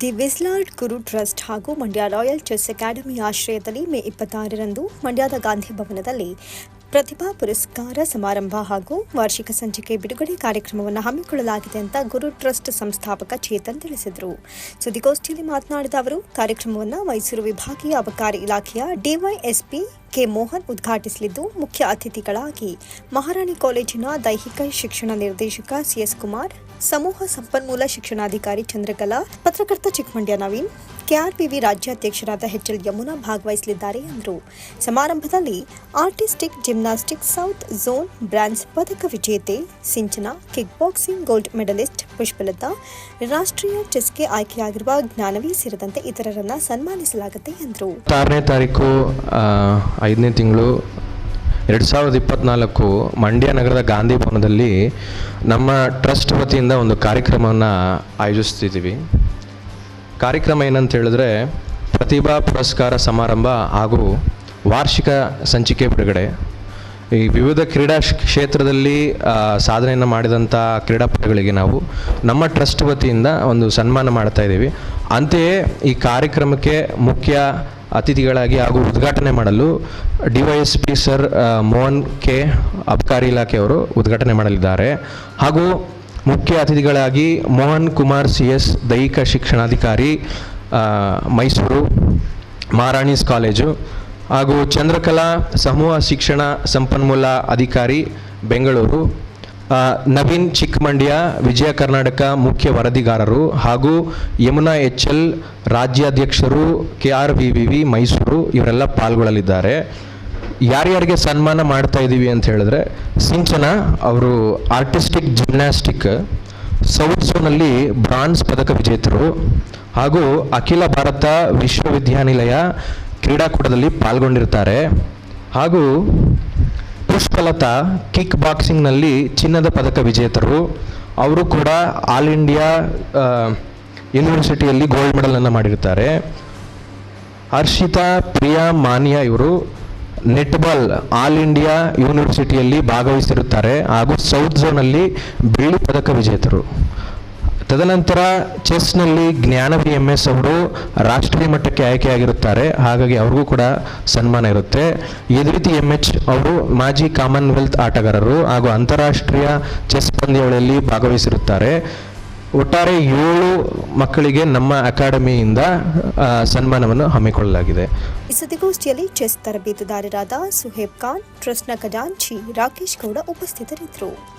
The ವಿಸ್ಲಾರ್ಡ್ Guru trust ಹಾಗೂ Mandya royal chess academy ಆಶ್ರಯದಲ್ಲಿ ಮೇ ಇಪ್ಪತ್ತಾರರಂದು ಮಂಡ್ಯದ ಗಾಂಧಿ ಭವನದಲ್ಲಿ ಪ್ರತಿಭಾ ಪುರಸ್ಕಾರ ಸಮಾರಂಭ ಹಾಗೂ ವಾರ್ಷಿಕ ಸಂಚಿಕೆ ಬಿಡುಗಡೆ ಕಾರ್ಯಕ್ರಮವನ್ನು ಹಮ್ಮಿಕೊಳ್ಳಲಾಗಿದೆ ಅಂತ ಗುರು ಟ್ರಸ್ಟ್ ಸಂಸ್ಥಾಪಕ ಚೇತನ್ ತಿಳಿಸಿದರು. ಸುದ್ದಿಗೋಷ್ಠಿಯಲ್ಲಿ ಮಾತನಾಡಿದ ಅವರು, ಕಾರ್ಯಕ್ರಮವನ್ನು ಮೈಸೂರು ವಿಭಾಗೀಯ ಅಬಕಾರಿ ಇಲಾಖೆಯ ಡಿವೈಎಸ್ಪಿ ಕೆ ಮೋಹನ್ ಉದ್ಘಾಟಿಸಲಿದ್ದು, ಮುಖ್ಯ ಅತಿಥಿಗಳಾಗಿ ಮಹಾರಾಣಿ ಕಾಲೇಜಿನ ದೈಹಿಕ ಶಿಕ್ಷಣ ನಿರ್ದೇಶಕ ಸಿಎಸ್ ಕುಮಾರ್, ಸಮೂಹ ಸಂಪನ್ಮೂಲ ಶಿಕ್ಷಣಾಧಿಕಾರಿ ಚಂದ್ರಕಲಾ, ಪತ್ರಕರ್ತ ಚಿಕ್ಕಮಂಡ್ಯ ನವೀನ್ ಕೆಆರ್ಪಿವಿ ರಾಜ್ಯಾಧ್ಯಕ್ಷರಾದ ಹೆಚ್ಎಲ್ ಯಮುನಾ ಭಾಗವಹಿಸಲಿದ್ದಾರೆ ಎಂದರು. ಸಮಾರಂಭದಲ್ಲಿ artistic gymnastic south zone bronze ಪದಕ ವಿಜೇತೆ, Sinchana kick boxing gold medalist, Pushpalatha, ರಾಷ್ಟ್ರೀಯ ಚೆಸ್ಗೆ ಆಯ್ಕೆಯಾಗಿರುವ ಜ್ಞಾನವಿ ಸೇರಿದಂತೆ ಇತರರನ್ನ ಸನ್ಮಾನಿಸಲಾಗುತ್ತೆ ಎಂದರು. ಆರನೇ ತಾರೀಕು ಐದನೇ ತಿಂಗಳು ಎರಡು ಸಾವಿರದ ಇಪ್ಪತ್ತ್ನಾಲ್ಕು ಮಂಡ್ಯ ನಗರದ ಗಾಂಧಿ ಭವನದಲ್ಲಿ ನಮ್ಮ ಟ್ರಸ್ಟ್ ವತಿಯಿಂದ ಒಂದು ಕಾರ್ಯಕ್ರಮವನ್ನು ಆಯೋಜಿಸ್ತಿದ್ದೀವಿ. ಕಾರ್ಯಕ್ರಮ ಏನಂತ ಹೇಳಿದ್ರೆ ಪ್ರತಿಭಾ ಪುರಸ್ಕಾರ ಸಮಾರಂಭ ಹಾಗೂ ವಾರ್ಷಿಕ ಸಂಚಿಕೆ ಬಿಡುಗಡೆ. ಈ ವಿವಿಧ ಕ್ರೀಡಾ ಕ್ಷೇತ್ರದಲ್ಲಿ ಸಾಧನೆಯನ್ನು ಮಾಡಿದಂಥ ಕ್ರೀಡಾಪಟುಗಳಿಗೆ ನಾವು ನಮ್ಮ ಟ್ರಸ್ಟ್ ವತಿಯಿಂದ ಒಂದು ಸನ್ಮಾನ ಮಾಡ್ತಾ ಇದ್ದೀವಿ. ಅಂತೆಯೇ ಈ ಕಾರ್ಯಕ್ರಮಕ್ಕೆ ಮುಖ್ಯ ಅತಿಥಿಗಳಾಗಿ ಹಾಗೂ ಉದ್ಘಾಟನೆ ಮಾಡಲು D Y S P sir Mohan K ಅಬಕಾರಿ ಇಲಾಖೆಯವರು ಉದ್ಘಾಟನೆ ಮಾಡಲಿದ್ದಾರೆ. ಹಾಗೂ ಮುಖ್ಯ ಅತಿಥಿಗಳಾಗಿ ಮೋಹನ್ ಕುಮಾರ್ ಸಿ ಎಸ್, ದೈಹಿಕ ಶಿಕ್ಷಣಾಧಿಕಾರಿ ಮೈಸೂರು, ಮಹಾರಾಣೀಸ್ ಕಾಲೇಜು ಹಾಗೂ ಚಂದ್ರಕಲಾ ಸಮೂಹ ಶಿಕ್ಷಣ ಸಂಪನ್ಮೂಲ ಅಧಿಕಾರಿ, ಬೆಂಗಳೂರು ನವೀನ್ ಚಿಕ್ಕಮಂಡ್ಯ, ವಿಜಯ ಕರ್ನಾಟಕ ಮುಖ್ಯ ವರದಿಗಾರರು ಹಾಗೂ ಯಮುನಾ ಎಚ್ ಎಲ್ ರಾಜ್ಯಾಧ್ಯಕ್ಷರು K R V V Mysuru ಇವರೆಲ್ಲ ಪಾಲ್ಗೊಳ್ಳಲಿದ್ದಾರೆ. ಯಾರ್ಯಾರಿಗೆ ಸನ್ಮಾನ ಮಾಡ್ತಾ ಇದ್ದೀವಿ ಅಂತ ಹೇಳಿದ್ರೆ, ಸಿಂಚನ ಅವರು ಆರ್ಟಿಸ್ಟಿಕ್ ಜಿಮ್ನಾಸ್ಟಿಕ್ ಸೌತ್ ಝೋನಲ್ಲಿ ಬ್ರಾನ್ಸ್ ಪದಕ ವಿಜೇತರು ಹಾಗೂ ಅಖಿಲ ಭಾರತ ವಿಶ್ವವಿದ್ಯಾನಿಲಯ ಕ್ರೀಡಾಕೂಟದಲ್ಲಿ ಪಾಲ್ಗೊಂಡಿರ್ತಾರೆ. ಹಾಗೂ ಪುಷ್ಪಲತಾ ಕಿಕ್ ಬಾಕ್ಸಿಂಗ್ನಲ್ಲಿ ಚಿನ್ನದ ಪದಕ ವಿಜೇತರು. ಅವರು ಕೂಡ ಆಲ್ ಇಂಡಿಯಾ ಯೂನಿವರ್ಸಿಟಿಯಲ್ಲಿ ಗೋಲ್ಡ್ ಮೆಡಲನ್ನು ಮಾಡಿರ್ತಾರೆ. ಹರ್ಷಿತಾ, ಪ್ರಿಯಾ ಮಾನಿಯಾ ಇವರು ನೆಟ್ಬಾಲ್ ಆಲ್ ಇಂಡಿಯಾ ಯೂನಿವರ್ಸಿಟಿಯಲ್ಲಿ ಭಾಗವಹಿಸಿರುತ್ತಾರೆ ಹಾಗೂ ಸೌತ್ ಝೋನಲ್ಲಿ ಬೆಳ್ಳಿ ಪದಕ ವಿಜೇತರು. ತದನಂತರ ಚೆಸ್ನಲ್ಲಿ ಜ್ಞಾನವಿ ಎಂ ಎಸ್ ಅವರು ರಾಷ್ಟ್ರೀಯ ಮಟ್ಟಕ್ಕೆ ಆಯ್ಕೆಯಾಗಿರುತ್ತಾರೆ. ಹಾಗಾಗಿ ಅವ್ರಿಗೂ ಕೂಡ ಸನ್ಮಾನ ಇರುತ್ತೆ. ಎದುರಿತಿ ಎಂ ಎಚ್ ಅವರು ಮಾಜಿ ಕಾಮನ್ವೆಲ್ತ್ ಆಟಗಾರರು ಹಾಗೂ ಅಂತಾರಾಷ್ಟ್ರೀಯ ಚೆಸ್ ಪಂದ್ಯಾವಳಿಯಲ್ಲಿ ಭಾಗವಹಿಸಿರುತ್ತಾರೆ. ಒಟ್ಟಾರೆ ಏಳು ಮಕ್ಕಳಿಗೆ ನಮ್ಮ ಅಕಾಡೆಮಿಯಿಂದ ಸನ್ಮಾನವನ್ನು ಹಮ್ಮಿಕೊಳ್ಳಲಾಗಿದೆ. ಈ ಸುದ್ದಿಗೋಷ್ಠಿಯಲ್ಲಿ ಚೆಸ್ ತರಬೇತುದಾರರಾದ ಸುಹೇಬ್ ಖಾನ್, ಟ್ರಸ್ಟ್ನ ಖಜಾಂಚಿ ರಾಕೇಶ್ ಗೌಡ ಉಪಸ್ಥಿತರಿದ್ದರು.